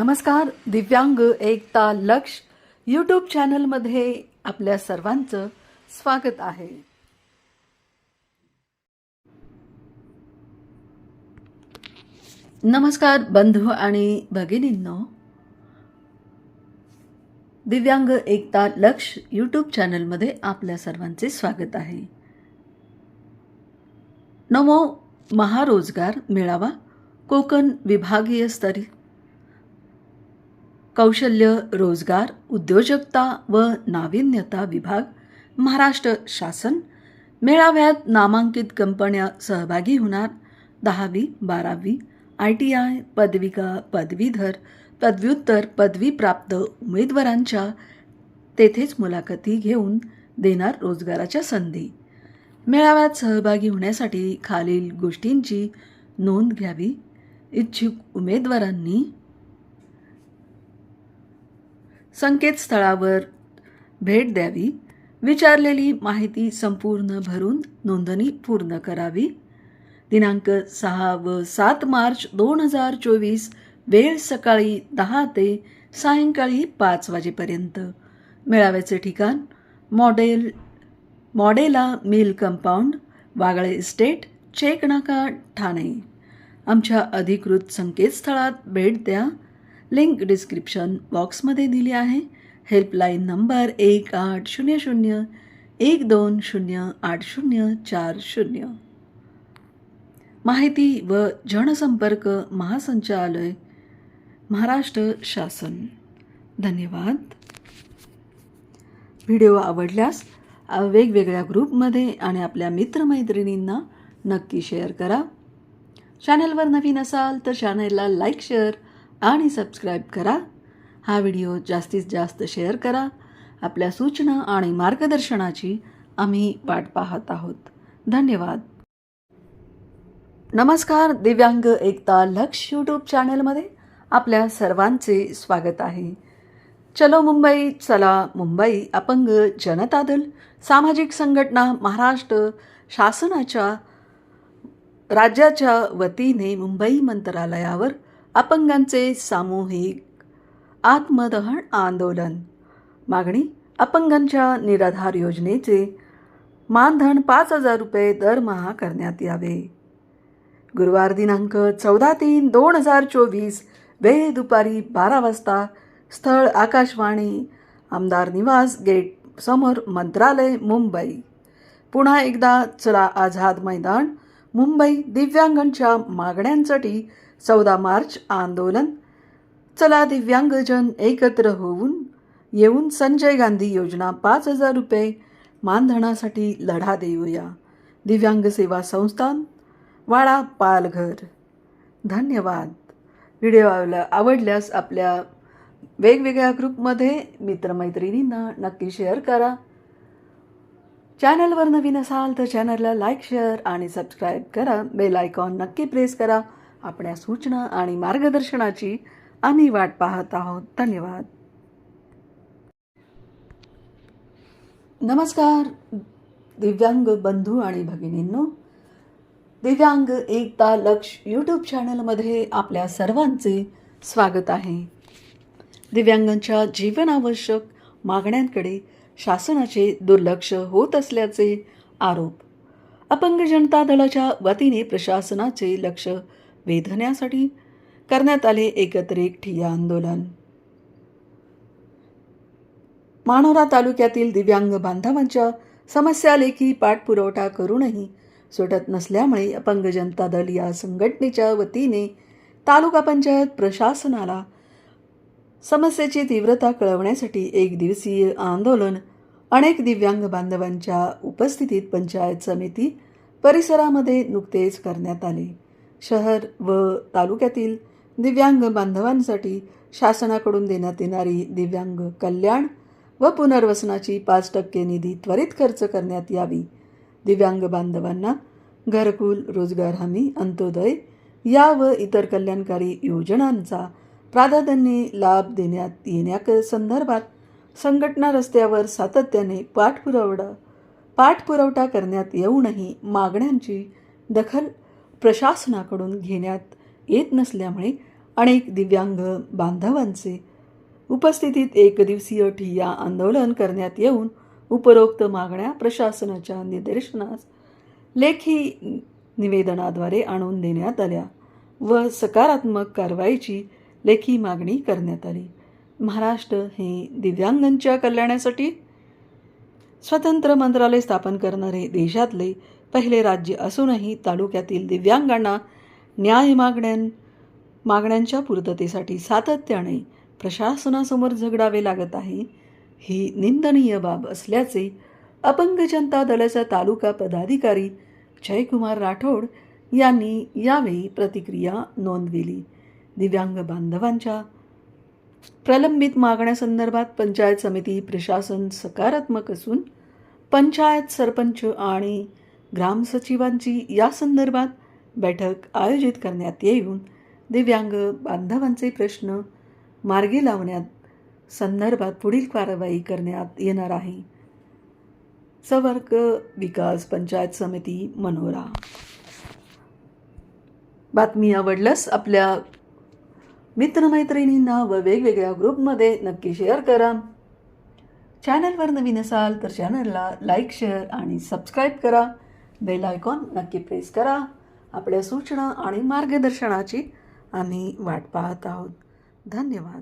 नमस्कार दिव्यांग एकता लक्ष यूट्यूब चॅनलमध्ये आपल्या सर्वांचं स्वागत आहे. नमस्कार बंधू आणि भगिनींनो. दिव्यांग एकता लक्ष यूट्यूब चॅनलमध्ये आपल्या सर्वांचे स्वागत आहे. नमो महारोजगार मेळावा कोकण विभागीय स्तरीय कौशल्य रोजगार उद्योजकता व नाविन्यता विभाग महाराष्ट्र शासन. मेळाव्यात नामांकित कंपन्या सहभागी होणार. दहावी बारावी आय टी आय पदविका पदवीधर पदव्युत्तर पदवीप्राप्त उमेदवारांच्या तेथेच मुलाखती घेऊन देणार रोजगाराच्या संधी. मेळाव्यात सहभागी होण्यासाठी खालील गोष्टींची नोंद घ्यावी. इच्छुक उमेदवारांनी संकेतस्थळावर भेट द्यावी. विचारलेली माहिती संपूर्ण भरून नोंदणी पूर्ण करावी. दिनांक सहा व सात मार्च दोन हजार चोवीस वेळ सकाळी दहा ते सायंकाळी पाच वाजेपर्यंत. मेळाव्याचे ठिकाण model Modella mill compound Wagle estate चेकनाका Thane. आमच्या अधिकृत संकेतस्थळात भेट द्या. लिंक डिस्क्रिप्शन बॉक्समध्ये दिली आहे. हेल्पलाईन नंबर एक आठ शून्य शून्य एक दोन शून्य आठ शून्य चार शून्य. माहिती व जनसंपर्क महासंचालय महाराष्ट्र शासन. धन्यवाद. व्हिडिओ आवडल्यास वेगवेगळ्या ग्रुपमध्ये आणि आपल्या मित्रमैत्रिणींना नक्की शेअर करा. चॅनलवर नवीन असाल तर चॅनलला लाईक शेअर आणि सबस्क्राईब करा. हा व्हिडिओ जास्तीत जास्त शेअर करा. आपल्या सूचना आणि मार्गदर्शनाची आम्ही वाट पाहत आहोत. धन्यवाद. नमस्कार दिव्यांग एकता लक्ष यूट्यूब चॅनलमध्ये आपल्या सर्वांचे स्वागत आहे. चलो मुंबई चला मुंबई. अपंग जनता दल सामाजिक संघटना महाराष्ट्र शासनाच्या राज्याच्या वतीने मुंबई मंत्रालयावर अपंगांचे सामूहिक आत्मदहन आंदोलन. मागणी अपंगांच्या निराधार योजनेचे मानधन पाच हजार रुपये दरमहा करण्यात यावे. गुरुवार दिनांक चौदा तीन दोन हजार चोवीस वेळ दुपारी बारा वाजता स्थळ आकाशवाणी आमदार निवास गेट समोर मंत्रालय मुंबई. पुन्हा एकदा चला आझाद मैदान मुंबई दिव्यांगांच्या मागण्यांसाठी चौदा मार्च आंदोलन. चला दिव्यांगजन एकत्र होऊन येऊन संजय गांधी योजना पाच हजार रुपये मानधनासाठी लढा देऊया. दिव्यांग सेवा संस्थान वाडा पालघर. धन्यवाद. व्हिडिओ आवला आवडल्यास आपल्या वेगवेगळ्या ग्रुपमध्ये मित्रमैत्रिणींना नक्की शेअर करा. चॅनलवर नवीन असाल तर चॅनलला लाईक शेअर आणि सबस्क्राईब करा. बेल आयकॉन नक्की प्रेस करा. आपल्या सूचना आणि मार्गदर्शनाची आम्ही वाट पाहत आहोत. धन्यवाद. नमस्कार दिव्यांग बंधू आणि भगिनींनो. दिव्यांग एकता लक्ष यूट्यूब चॅनलमध्ये आपल्या सर्वांचे स्वागत आहे. दिव्यांगांच्या जीवनावश्यक मागण्यांकडे शासनाचे दुर्लक्ष होत असल्याचे आरोप. अपंग जनता दलाच्या वतीने प्रशासनाचे लक्ष वेधण्यासाठी करण्यात आले एकत्रित ठिय्या आंदोलन. मानोरा तालुक्यातील दिव्यांग बांधवांच्या समस्या लेखी पाठपुरवठा करूनही सुटत नसल्यामुळे अपंग जनता दल या संघटनेच्या वतीने तालुका पंचायत प्रशासनाला समस्येची तीव्रता कळवण्यासाठी एक दिवसीय आंदोलन अनेक दिव्यांग बांधवांच्या उपस्थितीत पंचायत समिती परिसरामध्ये नुकतेच करण्यात आले. शहर व तालुक्यातील दिव्यांग बांधवांसाठी शासनाकडून देण्यात येणारी दिव्यांग कल्याण व पुनर्वसनाची पाच टक्के निधी त्वरित खर्च करण्यात यावी. दिव्यांग बांधवांना घरकुल रोजगार हमी अंत्योदय या व इतर कल्याणकारी योजनांचा प्राधान्याने लाभ देण्यात येण्या संदर्भात संघटना रस्त्यावर सातत्याने पाठपुरवठा पाठपुरवठा करण्यात येऊनही मागण्यांची दखल प्रशासनाकडून घेण्यात येत नसल्यामुळे अनेक दिव्यांग बांधवांचे उपस्थितीत एकदिवसीय ठिय्या आंदोलन करण्यात येऊन उपरोक्त मागण्या प्रशासनाच्या निदर्शनास लेखी निवेदनाद्वारे आणून देण्यात आल्या व सकारात्मक कारवाईची लेखी मागणी करण्यात आली. महाराष्ट्र हे दिव्यांगांच्या कल्याणासाठी स्वतंत्र मंत्रालय स्थापन करणारे देशातले पहिले राज्य असूनही तालुक्यातील दिव्यांगांना न्याय मागण्यां मागण्यांच्या पूर्ततेसाठी सातत्याने प्रशासनासमोर झगडावे लागत आहे ही निंदनीय बाब असल्याचे अपंग जनता दलाचा तालुका पदाधिकारी जयकुमार राठोड यांनी यावेळी प्रतिक्रिया नोंदविली. दिव्यांग बांधवांच्या प्रलंबित मागण्यासंदर्भात पंचायत समिती प्रशासन सकारात्मक असून पंचायत सरपंच आणि ग्रामसचिवांची या संदर्भात बैठक आयोजित करण्यात येऊन दिव्यांग बांधवांचे प्रश्न मार्गी लावण्यात संदर्भात पुढील कारवाई करण्यात येणार आहे. सवर्ग विकास पंचायत समिती मनोरा. बातमी आवडल्यास आपल्या मित्रमैत्रिणींना व वेगवेगळ्या ग्रुपमध्ये नक्की शेअर करा. चॅनलवर नवीन असाल तर चॅनलला लाईक शेअर आणि सबस्क्राईब करा. बेल आयकॉन नक्की प्रेस करा. आपल्या सूचना आणि मार्गदर्शनाची आम्ही वाट पाहत आहोत. धन्यवाद.